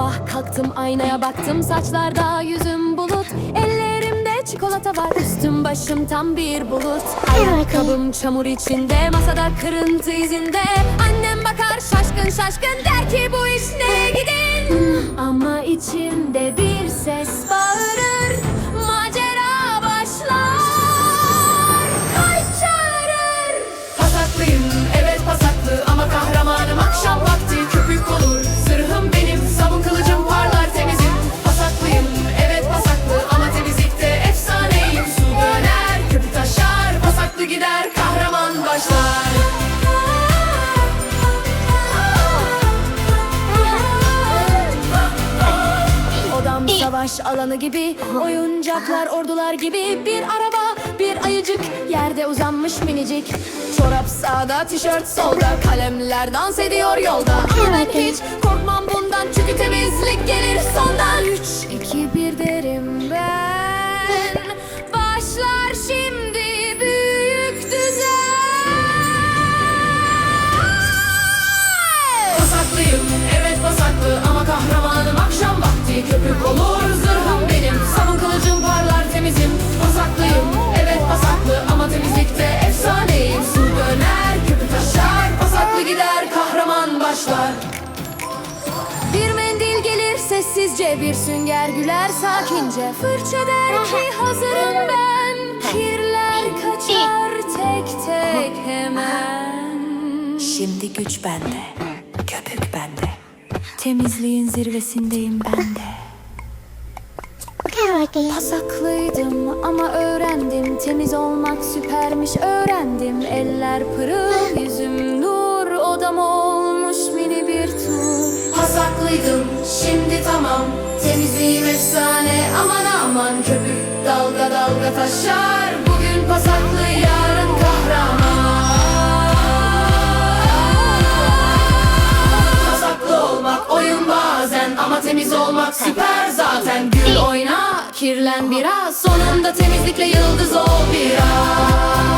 Sabah kalktım aynaya baktım. Saçlarda yüzüm bulut Ellerimde çikolata var. Üstüm başım tam bir bulut. Ayakkabım çamur içinde masada kırıntı izinde. Annem bakar şaşkın şaşkın der ki bu iş nereye gidin. Ama içimde bir ses bağırır savaş alanı gibi Oyuncaklar ordular gibi Bir araba bir ayıcık Yerde uzanmış minicik. Çorap sağda tişört solda Kalemler dans ediyor yolda. Ama ben hiç korkmam bundan Çünkü temizlik gelir sondan. Üç, başlar Bir mendil gelir sessizce Bir sünger güler sakince Fırça der ki hazırım ben. Kirler kaçar tek tek hemen. Şimdi güç bende, köpük bende. Temizliğin zirvesindeyim ben de. Pasaklıydım ama öğrendim. Temiz olmak süpermiş öğrendim. Eller pırıl yüzüm tamam Temizliğim efsane. Aman aman Köpük dalga dalga taşar. Bugün pasaklı yarın kahraman. Pasaklı olmak oyun bazen Ama temiz olmak süper zaten. Gül oyna kirlen biraz. Sonunda temizlikle yıldız ol biraz